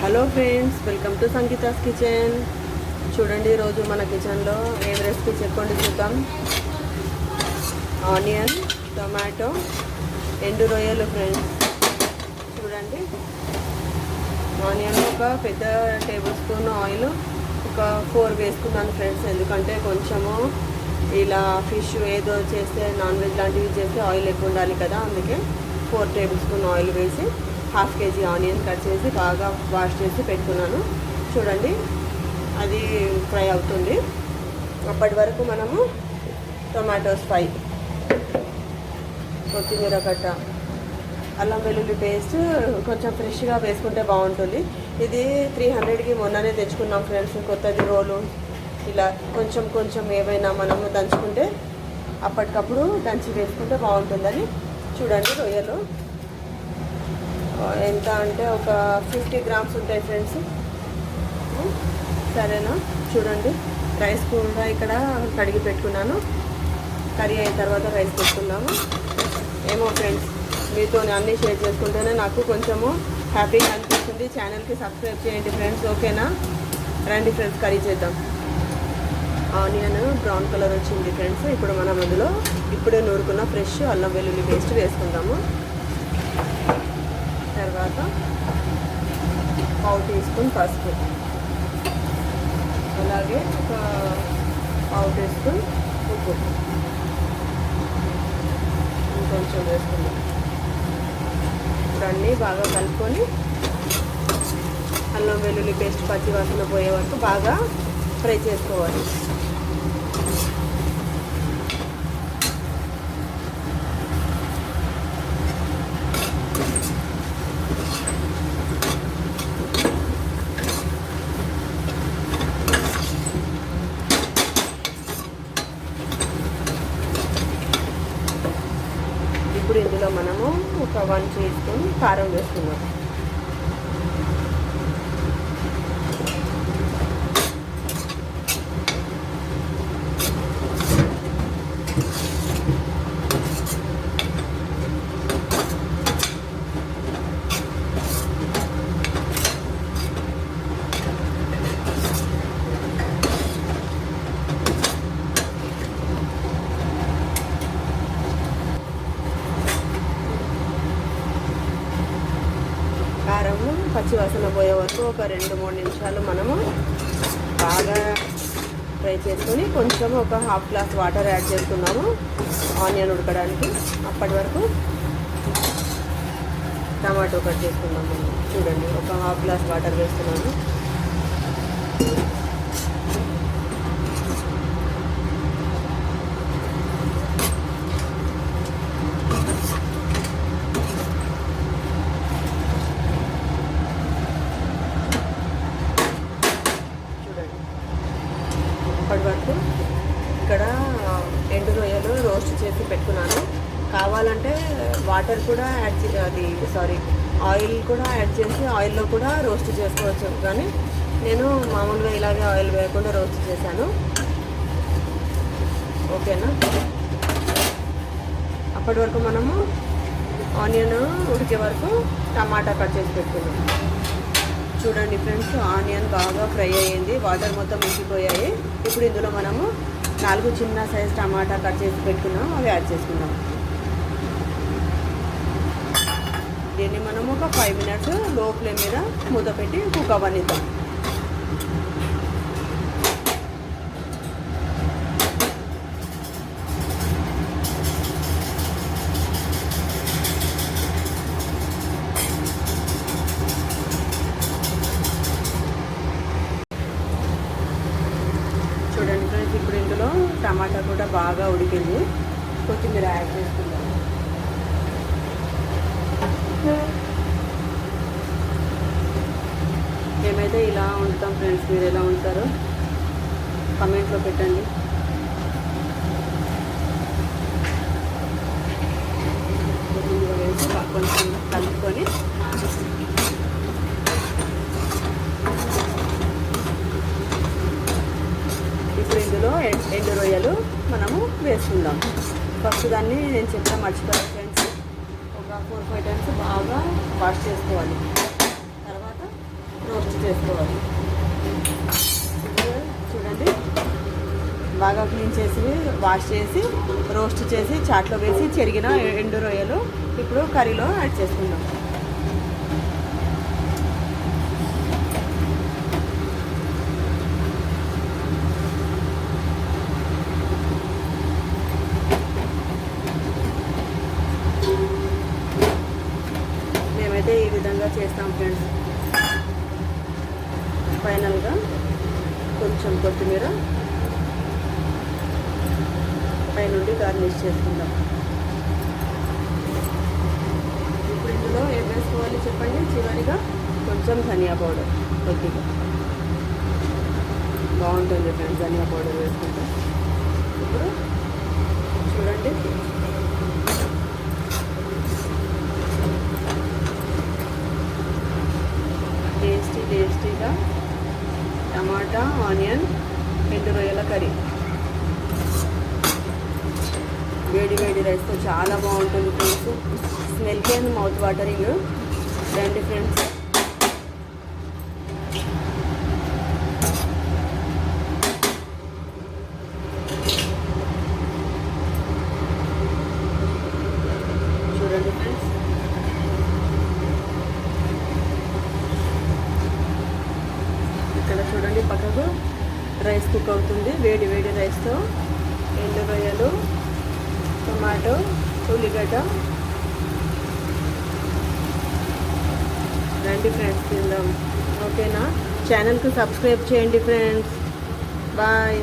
Hello friends welcome to Sangeetha's kitchen. చూడండి ఈరోజు మన కిచెన్లో ఏం రెసిపీ చెప్పండి చూద్దాం. ఆనియన్ టొమాటో ఎండు రొయ్యలు ఫ్రెండ్స్. చూడండి. ఆనియన్ ఒక పెద్ద టేబుల్ స్పూన్ ఆయిల్ ఒక ఫోర్ వేసుకున్నాను ఫ్రెండ్స్. ఎందుకంటే కొంచెము ఇలా ఫిష్ ఏదో చేస్తే నాన్ వెజ్ లాంటివి చేస్తే ఆయిల్ ఎక్కువ ఉండాలి కదా అందుకే ఫోర్ టేబుల్ స్పూన్ ఆయిల్ వేసి హాఫ్ కేజీ ఆనియన్ కట్ చేసి బాగా వాష్ చేసి పెట్టుకున్నాను. చూడండి అది ఫ్రై అవుతుంది. అప్పటి వరకు మనము టొమాటోస్ ఫ్రై కొత్తిమీర కట్ట అల్లం వెల్లుల్లి పేస్ట్ కొంచెం ఫ్రెష్గా వేసుకుంటే బాగుంటుంది. ఇది త్రీ హండ్రెడ్కి మొన్ననే తెచ్చుకున్నాం ఫ్రెండ్స్ కొత్తది రోలు. ఇలా కొంచెం కొంచెం ఏమైనా మనము దంచుకుంటే అప్పటికప్పుడు దంచి వేసుకుంటే బాగుంటుందని. చూడండి రొయ్యలు. ఎంత అంటే ఒక ఫిఫ్టీ గ్రామ్స్ ఉంటాయి ఫ్రెండ్స్. సరేనా? చూడండి. రైస్ కూడా ఇక్కడ కడిగి పెట్టుకున్నాను. కర్రీ అయిన తర్వాత రైస్ పెట్టుకున్నాము ఏమో ఫ్రెండ్స్ మీతో అన్నీ షేర్ చేసుకుంటేనే నాకు కొంచెము హ్యాపీగా అనిపిస్తుంది. ఛానల్కి సబ్స్క్రైబ్ చేయండి ఫ్రెండ్స్ ఓకేనా? రండి ఫ్రెండ్స్ కర్రీ చేద్దాం. ఆనియన్ బ్రౌన్ కలర్ వచ్చింది ఫ్రెండ్స్. ఇప్పుడు మనం అందులో ఇప్పుడే నూరుకున్న ఫ్రెష్ అల్లం వెల్లుల్లి పేస్ట్ వేసుకుందాము. తర్వాత పావు టీ స్పూన్ పసుపు. అలాగే ఒక పావు టీ స్పూన్ ఉప్పు. ఇంకొంచెం వేసుకుందాం. ఇప్పుడు అన్నీ బాగా కలుపుకొని అల్లం వెల్లుల్లి పేస్ట్ పచ్చి వాసన పోయే వరకు బాగా ఫ్రై చేసుకోవాలి. ఇప్పుడు ఇందులో మనము ఒక వన్ టీ స్పూన్ కారం వేసుకున్నాం పచ్చివాసన పోయే వరకు ఒక రెండు మూడు నిమిషాలు మనము బాగా ఫ్రై చేసుకొని కొంచెం ఒక హాఫ్ గ్లాస్ వాటర్ యాడ్ చేసుకున్నాము ఆనియన్ ఉడకడానికి. అప్పటి వరకు టమాటో కట్ చేసుకున్నాము చూడండి ఒక హాఫ్ గ్లాస్ వాటర్ వేస్తున్నాము చూడండి ఇప్పటి వరకు ఇక్కడ ఎండు రొయ్యలు రోస్ట్ చేసి పెట్టుకున్నాను అంటే వాటర్ కూడా యాడ్ చే అది సారీ ఆయిల్ కూడా యాడ్ చేసి ఆయిల్లో కూడా రోస్ట్ చేసుకోవచ్చు. కానీ నేను మామూలుగా ఇలాగే ఆయిల్ వేయకుండా రోస్ట్ చేశాను. ఓకేనా? అప్పటి వరకు మనము ఆనియన్ ఉడికే వరకు టమాటా కట్ చేసి పెట్టుకున్నాం. చూడండి ఫ్రెండ్స్ ఆనియన్ బాగా ఫ్రై అయ్యింది. వాటర్ మొత్తం ఉడికిపోయాయి. ఇప్పుడు ఇందులో మనము నాలుగు చిన్న సైజ్ టమాటా కట్ చేసి పెట్టుకున్నాం. అవి యాడ్ చేసుకుందాం దీన్ని మనం ఒక ఫైవ్ మినిట్స్లో ఫ్లేమ్ మీద మూత పెట్టి కుక్ అవ్వనిద్దాం. చూడండి ఫ్రెండ్స్ ఇప్పుడు ఇందులో టమాటా కూడా బాగా ఉడికింది. కొత్తిమీర యాడ్ చేసుకుందాం. మేమైతే ఇలా ఉంటాం ఫ్రెండ్స్ మీరు ఎలా ఉంటారో? కమెంట్లో పెట్టండి. వేసి కొంచెం కలుపుకొని ఇప్పుడు ఇందులో ఎం- ఎండు రొయ్యలు మనము వేసుకుందాం. ఫస్ట్ దాన్ని నేను చెప్తా మర్చిపోయాను. ఒక ఫోర్ ఫైవ్ టైమ్స్ బాగా వాష్ చేసుకోవాలి. తర్వాత రోస్ట్ చేసుకోవాలి. చూడండి. బాగా క్లీన్ చేసి వాష్ చేసి రోస్ట్ చేసి చాట్లో వేసి చెరిగిన ఎండు రొయ్యలు ఇప్పుడు కర్రీలో యాడ్ చేసుకుందాం. ఇలా చేస్తాం ఫ్రెండ్స్ ఫైనల్గా కొంచెం కొత్తిమీర పైనుండి గార్నిష్ చేసుకుందాం. ఇప్పుడు ఇందులో ఏం వేసుకోవాలి చెప్పండి? చివరిగా కొంచెం ధనియా పౌడర్ కొద్దిగా. బాగుంటుంది ఫ్రెండ్స్ ధనియా పౌడర్ వేసుకుంటే. ఇప్పుడు చూడండి. టేస్టీగా టమాటా ఆనియన్ ఎండు రొయ్యల కర్రీ. వేడి వేడి రైస్తో చాలా బాగుంటుంది ఫ్రెండ్స్. స్మెల్కి అండ్ మౌత్ వాటరింగ్. రండి ఫ్రెండ్స్. చూడండి ఫ్రెండ్స్ ఇక్కడ చూడండి రైస్ కుక్ అవుతుంది. వేడి వేడి రైస్తో ఎండు రొయ్యలు టొమాటో ఉల్లిగడ్డ. రండి ఫ్రెండ్స్ తిందాం. ఓకేనా? ఛానల్కి సబ్స్క్రైబ్ చేయండి ఫ్రెండ్స్. బాయ్.